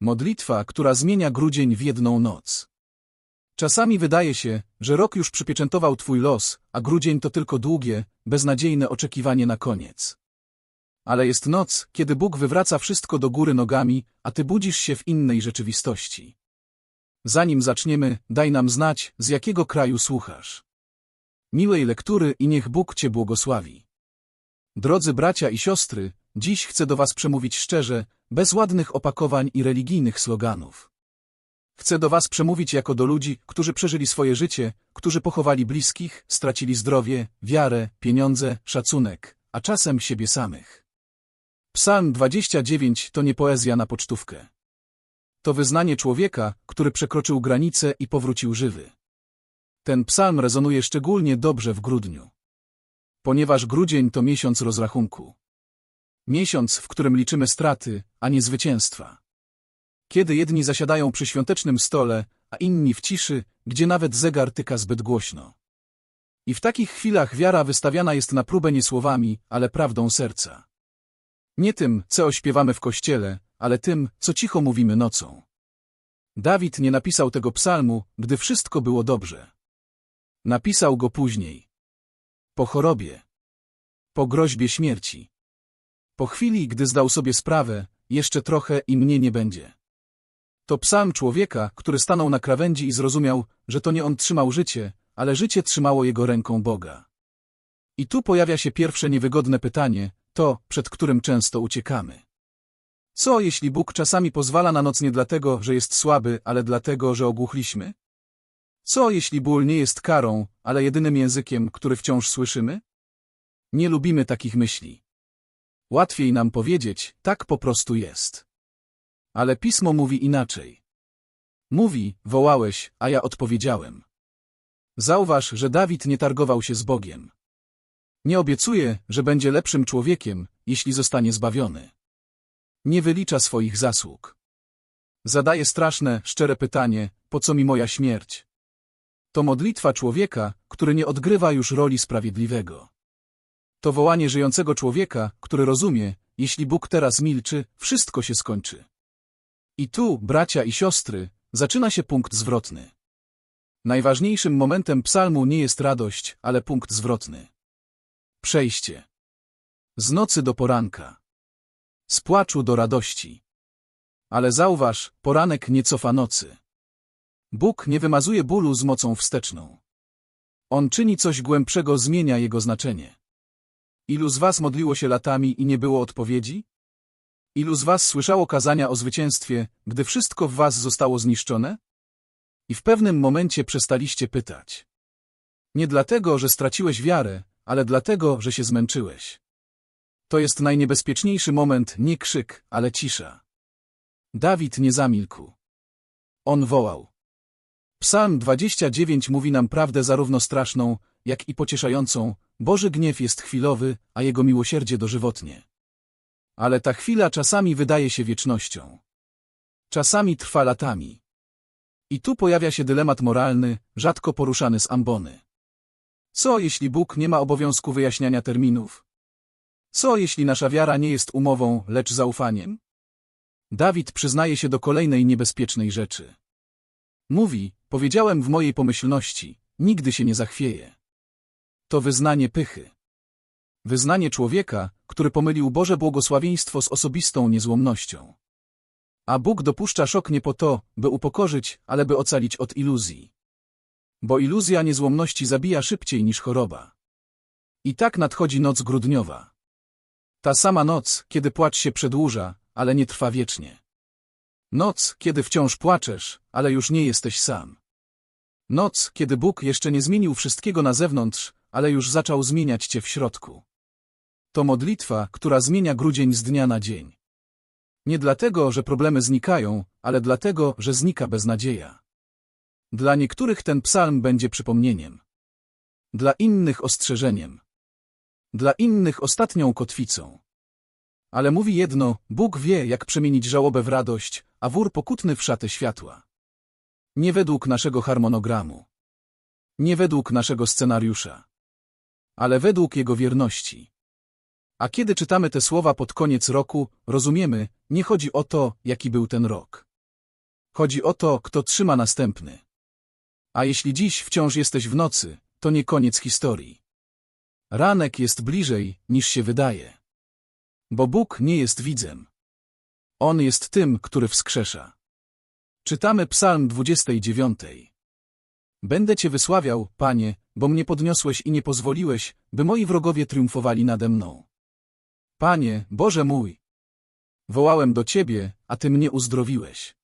Modlitwa, która zmienia grudzień w jedną noc. Czasami wydaje się, że rok już przypieczętował twój los, a grudzień to tylko długie, beznadziejne oczekiwanie na koniec. Ale jest noc, kiedy Bóg wywraca wszystko do góry nogami, a ty budzisz się w innej rzeczywistości. Zanim zaczniemy, daj nam znać, z jakiego kraju słuchasz. Miłej lektury i niech Bóg cię błogosławi. Drodzy bracia i siostry, dziś chcę do was przemówić szczerze, bez ładnych opakowań i religijnych sloganów. Chcę do was przemówić jako do ludzi, którzy przeżyli swoje życie, którzy pochowali bliskich, stracili zdrowie, wiarę, pieniądze, szacunek, a czasem siebie samych. Psalm 29 to nie poezja na pocztówkę. To wyznanie człowieka, który przekroczył granicę i powrócił żywy. Ten psalm rezonuje szczególnie dobrze w grudniu. Ponieważ grudzień to miesiąc rozrachunku. Miesiąc, w którym liczymy straty, a nie zwycięstwa. Kiedy jedni zasiadają przy świątecznym stole, a inni w ciszy, gdzie nawet zegar tyka zbyt głośno. I w takich chwilach wiara wystawiana jest na próbę nie słowami, ale prawdą serca. Nie tym, co ośpiewamy w kościele, ale tym, co cicho mówimy nocą. Dawid nie napisał tego psalmu, gdy wszystko było dobrze. Napisał go później. Po chorobie. Po groźbie śmierci. Po chwili, gdy zdał sobie sprawę, jeszcze trochę i mnie nie będzie. To psalm człowieka, który stanął na krawędzi i zrozumiał, że to nie on trzymał życie, ale życie trzymało jego ręką Boga. I tu pojawia się pierwsze niewygodne pytanie, to, przed którym często uciekamy. Co, jeśli Bóg czasami pozwala na noc nie dlatego, że jest słaby, ale dlatego, że ogłuchliśmy? Co, jeśli ból nie jest karą, ale jedynym językiem, który wciąż słyszymy? Nie lubimy takich myśli. Łatwiej nam powiedzieć, tak po prostu jest. Ale pismo mówi inaczej. Mówi, wołałeś, a ja odpowiedziałem. Zauważ, że Dawid nie targował się z Bogiem. Nie obiecuje, że będzie lepszym człowiekiem, jeśli zostanie zbawiony. Nie wylicza swoich zasług. Zadaje straszne, szczere pytanie, po co mi moja śmierć? To modlitwa człowieka, który nie odgrywa już roli sprawiedliwego. To wołanie żyjącego człowieka, który rozumie, jeśli Bóg teraz milczy, wszystko się skończy. I tu, bracia i siostry, zaczyna się punkt zwrotny. Najważniejszym momentem psalmu nie jest radość, ale punkt zwrotny. Przejście. Z nocy do poranka. Z płaczu do radości. Ale zauważ, poranek nie cofa nocy. Bóg nie wymazuje bólu z mocą wsteczną. On czyni coś głębszego, zmienia jego znaczenie. Ilu z was modliło się latami i nie było odpowiedzi? Ilu z was słyszało kazania o zwycięstwie, gdy wszystko w was zostało zniszczone? I w pewnym momencie przestaliście pytać. Nie dlatego, że straciłeś wiarę, ale dlatego, że się zmęczyłeś. To jest najniebezpieczniejszy moment, nie krzyk, ale cisza. Dawid nie zamilkł. On wołał. Psalm 29 mówi nam prawdę zarówno straszną, jak i pocieszającą. Boży gniew jest chwilowy, a jego miłosierdzie dożywotnie. Ale ta chwila czasami wydaje się wiecznością. Czasami trwa latami. I tu pojawia się dylemat moralny, rzadko poruszany z ambony. Co jeśli Bóg nie ma obowiązku wyjaśniania terminów? Co jeśli nasza wiara nie jest umową, lecz zaufaniem? Dawid przyznaje się do kolejnej niebezpiecznej rzeczy. Mówi, powiedziałem w mojej pomyślności, nigdy się nie zachwieje. To wyznanie pychy. Wyznanie człowieka, który pomylił Boże błogosławieństwo z osobistą niezłomnością. A Bóg dopuszcza szok nie po to, by upokorzyć, ale by ocalić od iluzji. Bo iluzja niezłomności zabija szybciej niż choroba. I tak nadchodzi noc grudniowa. Ta sama noc, kiedy płacz się przedłuża, ale nie trwa wiecznie. Noc, kiedy wciąż płaczesz, ale już nie jesteś sam. Noc, kiedy Bóg jeszcze nie zmienił wszystkiego na zewnątrz, ale już zaczął zmieniać cię w środku. To modlitwa, która zmienia grudzień z dnia na dzień. Nie dlatego, że problemy znikają, ale dlatego, że znika beznadzieja. Dla niektórych ten psalm będzie przypomnieniem. Dla innych ostrzeżeniem. Dla innych ostatnią kotwicą. Ale mówi jedno, Bóg wie, jak przemienić żałobę w radość, a wór pokutny w szatę światła. Nie według naszego harmonogramu. Nie według naszego scenariusza. Ale według Jego wierności. A kiedy czytamy te słowa pod koniec roku, rozumiemy, nie chodzi o to, jaki był ten rok. Chodzi o to, kto trzyma następny. A jeśli dziś wciąż jesteś w nocy, to nie koniec historii. Ranek jest bliżej, niż się wydaje. Bo Bóg nie jest widzem. On jest tym, który wskrzesza. Czytamy Psalm 29. Będę Cię wysławiał, Panie, bo mnie podniosłeś i nie pozwoliłeś, by moi wrogowie triumfowali nade mną. Panie, Boże mój! Wołałem do Ciebie, a Ty mnie uzdrowiłeś.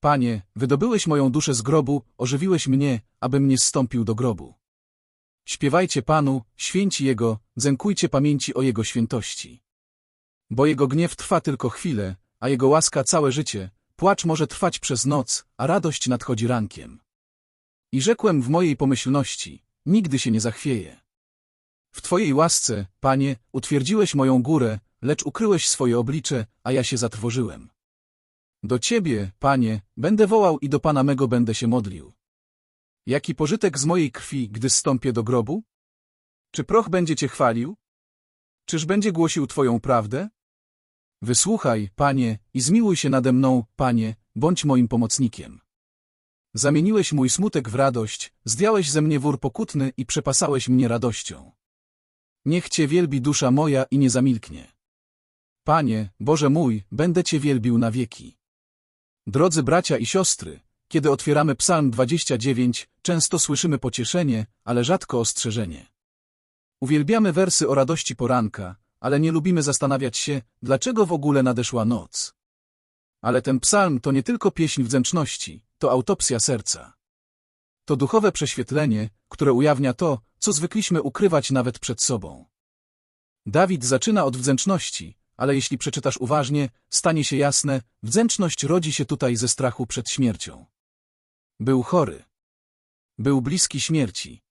Panie, wydobyłeś moją duszę z grobu, ożywiłeś mnie, abym nie zstąpił do grobu. Śpiewajcie Panu, święci Jego, dzękujcie pamięci o Jego świętości. Bo Jego gniew trwa tylko chwilę, a Jego łaska całe życie, płacz może trwać przez noc, a radość nadchodzi rankiem. I rzekłem w mojej pomyślności, nigdy się nie zachwieję. W Twojej łasce, Panie, utwierdziłeś moją górę, lecz ukryłeś swoje oblicze, a ja się zatrwożyłem. Do Ciebie, Panie, będę wołał i do Pana mego będę się modlił. Jaki pożytek z mojej krwi, gdy zstąpię do grobu? Czy proch będzie Cię chwalił? Czyż będzie głosił Twoją prawdę? Wysłuchaj, Panie, i zmiłuj się nade mną, Panie, bądź moim pomocnikiem. Zamieniłeś mój smutek w radość, zdjąłeś ze mnie wór pokutny i przepasałeś mnie radością. Niech Cię wielbi dusza moja i nie zamilknie. Panie, Boże mój, będę Cię wielbił na wieki. Drodzy bracia i siostry, kiedy otwieramy Psalm 29, często słyszymy pocieszenie, ale rzadko ostrzeżenie. Uwielbiamy wersy o radości poranka, ale nie lubimy zastanawiać się, dlaczego w ogóle nadeszła noc. Ale ten psalm to nie tylko pieśń wdzięczności, to autopsja serca. To duchowe prześwietlenie, które ujawnia to, co zwykliśmy ukrywać nawet przed sobą. Dawid zaczyna od wdzięczności, ale jeśli przeczytasz uważnie, stanie się jasne, wdzięczność rodzi się tutaj ze strachu przed śmiercią. Był chory. Był bliski śmierci.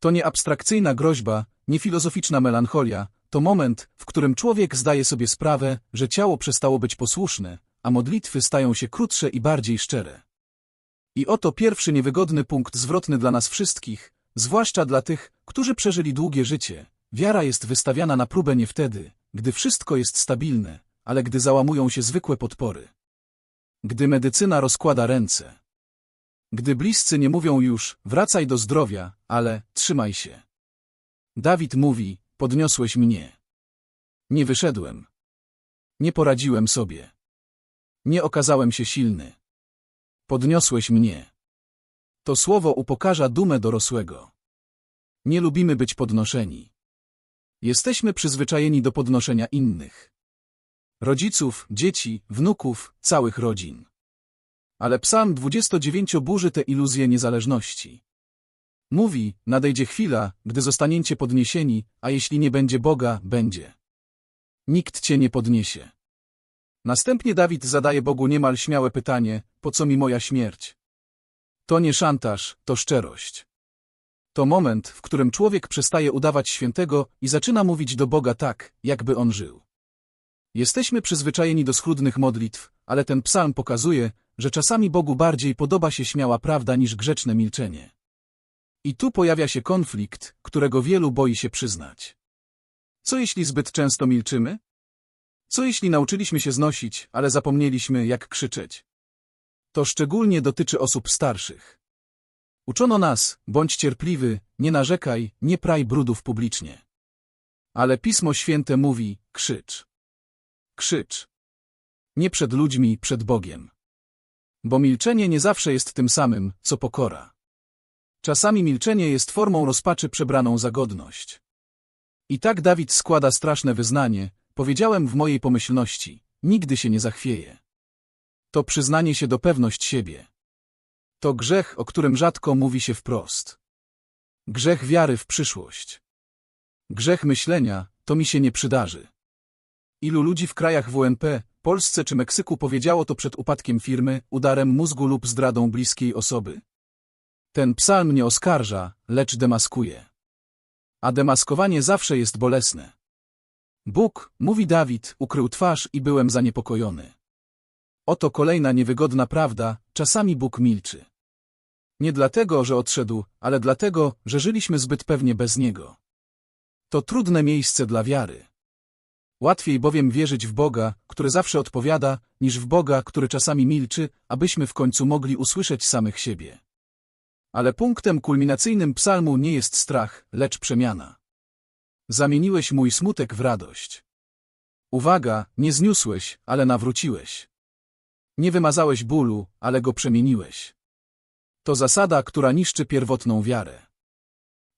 To nie abstrakcyjna groźba, nie filozoficzna melancholia, to moment, w którym człowiek zdaje sobie sprawę, że ciało przestało być posłuszne, a modlitwy stają się krótsze i bardziej szczere. I oto pierwszy niewygodny punkt zwrotny dla nas wszystkich, zwłaszcza dla tych, którzy przeżyli długie życie. Wiara jest wystawiana na próbę nie wtedy, gdy wszystko jest stabilne, ale gdy załamują się zwykłe podpory. Gdy medycyna rozkłada ręce. Gdy bliscy nie mówią już, wracaj do zdrowia, ale trzymaj się. Dawid mówi, podniosłeś mnie. Nie wyszedłem. Nie poradziłem sobie. Nie okazałem się silny. Podniosłeś mnie. To słowo upokarza dumę dorosłego. Nie lubimy być podnoszeni. Jesteśmy przyzwyczajeni do podnoszenia innych. Rodziców, dzieci, wnuków, całych rodzin. Ale psalm 29 burzy te iluzje niezależności. Mówi, nadejdzie chwila, gdy zostaniecie podniesieni, a jeśli nie będzie Boga, będzie. Nikt cię nie podniesie. Następnie Dawid zadaje Bogu niemal śmiałe pytanie, po co mi moja śmierć? To nie szantaż, to szczerość. To moment, w którym człowiek przestaje udawać świętego i zaczyna mówić do Boga tak, jakby on żył. Jesteśmy przyzwyczajeni do schludnych modlitw, ale ten psalm pokazuje, że czasami Bogu bardziej podoba się śmiała prawda niż grzeczne milczenie. I tu pojawia się konflikt, którego wielu boi się przyznać. Co jeśli zbyt często milczymy? Co jeśli nauczyliśmy się znosić, ale zapomnieliśmy, jak krzyczeć? To szczególnie dotyczy osób starszych. Uczono nas, bądź cierpliwy, nie narzekaj, nie praj brudów publicznie. Ale Pismo Święte mówi, krzycz. Krzycz. Nie przed ludźmi, przed Bogiem. Bo milczenie nie zawsze jest tym samym, co pokora. Czasami milczenie jest formą rozpaczy przebraną za godność. I tak Dawid składa straszne wyznanie, powiedziałem w mojej pomyślności, nigdy się nie zachwieje. To przyznanie się do pewność siebie. To grzech, o którym rzadko mówi się wprost. Grzech wiary w przyszłość. Grzech myślenia, to mi się nie przydarzy. Ilu ludzi w krajach WNP, Polsce czy Meksyku powiedziało to przed upadkiem firmy, udarem mózgu lub zdradą bliskiej osoby? Ten psalm nie oskarża, lecz demaskuje. A demaskowanie zawsze jest bolesne. Bóg, mówi Dawid, ukrył twarz i byłem zaniepokojony. Oto kolejna niewygodna prawda, czasami Bóg milczy. Nie dlatego, że odszedł, ale dlatego, że żyliśmy zbyt pewnie bez Niego. To trudne miejsce dla wiary. Łatwiej bowiem wierzyć w Boga, który zawsze odpowiada, niż w Boga, który czasami milczy, abyśmy w końcu mogli usłyszeć samych siebie. Ale punktem kulminacyjnym psalmu nie jest strach, lecz przemiana. Zamieniłeś mój smutek w radość. Uwaga, nie zniósłeś, ale nawróciłeś. Nie wymazałeś bólu, ale go przemieniłeś. To zasada, która niszczy pierwotną wiarę.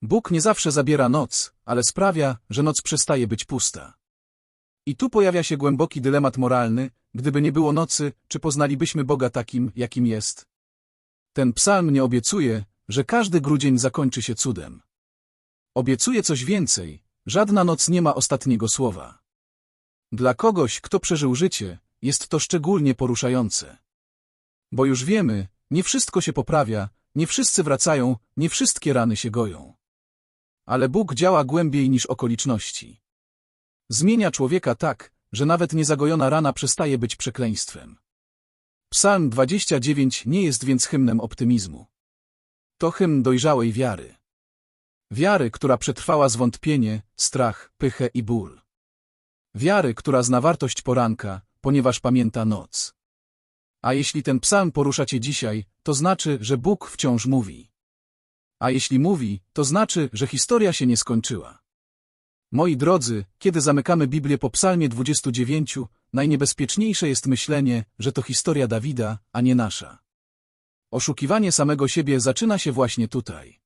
Bóg nie zawsze zabiera noc, ale sprawia, że noc przestaje być pusta. I tu pojawia się głęboki dylemat moralny, gdyby nie było nocy, czy poznalibyśmy Boga takim, jakim jest. Ten psalm nie obiecuje, że każdy grudzień zakończy się cudem. Obiecuje coś więcej, żadna noc nie ma ostatniego słowa. Dla kogoś, kto przeżył życie, jest to szczególnie poruszające. Bo już wiemy, nie wszystko się poprawia, nie wszyscy wracają, nie wszystkie rany się goją. Ale Bóg działa głębiej niż okoliczności. Zmienia człowieka tak, że nawet niezagojona rana przestaje być przekleństwem. Psalm 29 nie jest więc hymnem optymizmu. To hymn dojrzałej wiary. Wiary, która przetrwała zwątpienie, strach, pychę i ból. Wiary, która zna wartość poranka, ponieważ pamięta noc. A jeśli ten psalm porusza cię dzisiaj, to znaczy, że Bóg wciąż mówi. A jeśli mówi, to znaczy, że historia się nie skończyła. Moi drodzy, kiedy zamykamy Biblię po psalmie 29, najniebezpieczniejsze jest myślenie, że to historia Dawida, a nie nasza. Oszukiwanie samego siebie zaczyna się właśnie tutaj.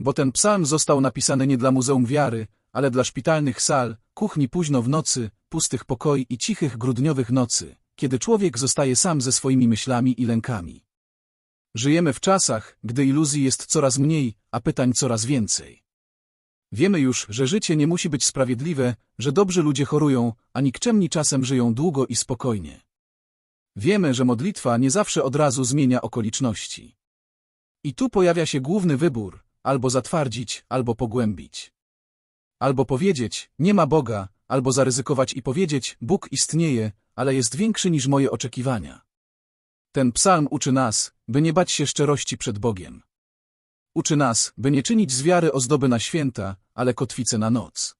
Bo ten psalm został napisany nie dla Muzeum Wiary, ale dla szpitalnych sal, kuchni późno w nocy, pustych pokoi i cichych grudniowych nocy, kiedy człowiek zostaje sam ze swoimi myślami i lękami. Żyjemy w czasach, gdy iluzji jest coraz mniej, a pytań coraz więcej. Wiemy już, że życie nie musi być sprawiedliwe, że dobrzy ludzie chorują, a nikczemni czasem żyją długo i spokojnie. Wiemy, że modlitwa nie zawsze od razu zmienia okoliczności. I tu pojawia się główny wybór, albo zatwardzić, albo pogłębić. Albo powiedzieć, nie ma Boga, albo zaryzykować i powiedzieć, Bóg istnieje, ale jest większy niż moje oczekiwania. Ten psalm uczy nas, by nie bać się szczerości przed Bogiem. Uczy nas, by nie czynić z wiary ozdoby na święta, ale kotwicę na noc.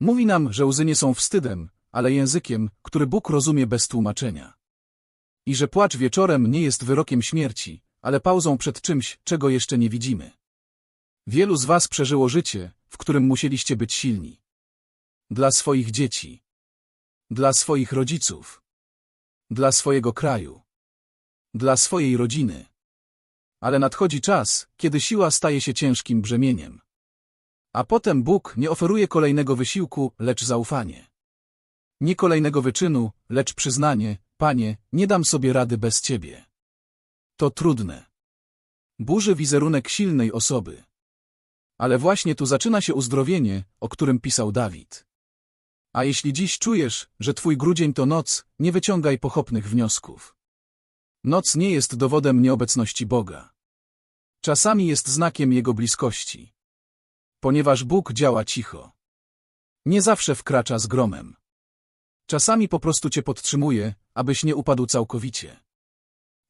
Mówi nam, że łzy nie są wstydem, ale językiem, który Bóg rozumie bez tłumaczenia. I że płacz wieczorem nie jest wyrokiem śmierci, ale pauzą przed czymś, czego jeszcze nie widzimy. Wielu z was przeżyło życie, w którym musieliście być silni. Dla swoich dzieci. Dla swoich rodziców. Dla swojego kraju. Dla swojej rodziny. Ale nadchodzi czas, kiedy siła staje się ciężkim brzemieniem. A potem Bóg nie oferuje kolejnego wysiłku, lecz zaufanie. Nie kolejnego wyczynu, lecz przyznanie, Panie, nie dam sobie rady bez Ciebie. To trudne. Burzy wizerunek silnej osoby. Ale właśnie tu zaczyna się uzdrowienie, o którym pisał Dawid. A jeśli dziś czujesz, że twój grudzień to noc, nie wyciągaj pochopnych wniosków. Noc nie jest dowodem nieobecności Boga. Czasami jest znakiem Jego bliskości. Ponieważ Bóg działa cicho. Nie zawsze wkracza z gromem. Czasami po prostu cię podtrzymuje, abyś nie upadł całkowicie.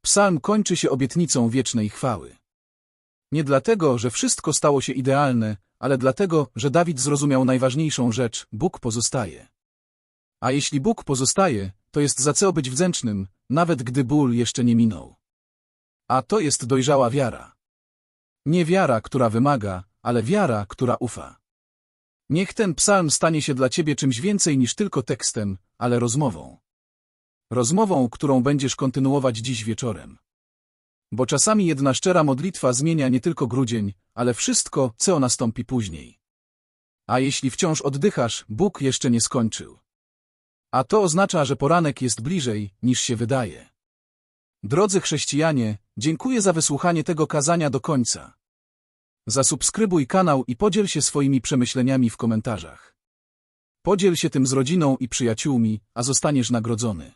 Psalm kończy się obietnicą wiecznej chwały. Nie dlatego, że wszystko stało się idealne, ale dlatego, że Dawid zrozumiał najważniejszą rzecz, Bóg pozostaje. A jeśli Bóg pozostaje, to jest za co być wdzięcznym, nawet gdy ból jeszcze nie minął. A to jest dojrzała wiara. Nie wiara, która wymaga, ale wiara, która ufa. Niech ten psalm stanie się dla ciebie czymś więcej niż tylko tekstem, ale rozmową. Rozmową, którą będziesz kontynuować dziś wieczorem. Bo czasami jedna szczera modlitwa zmienia nie tylko grudzień, ale wszystko, co nastąpi później. A jeśli wciąż oddychasz, Bóg jeszcze nie skończył. A to oznacza, że poranek jest bliżej, niż się wydaje. Drodzy chrześcijanie, dziękuję za wysłuchanie tego kazania do końca. Zasubskrybuj kanał i podziel się swoimi przemyśleniami w komentarzach. Podziel się tym z rodziną i przyjaciółmi, a zostaniesz nagrodzony.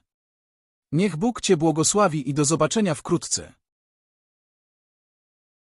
Niech Bóg Cię błogosławi i do zobaczenia wkrótce.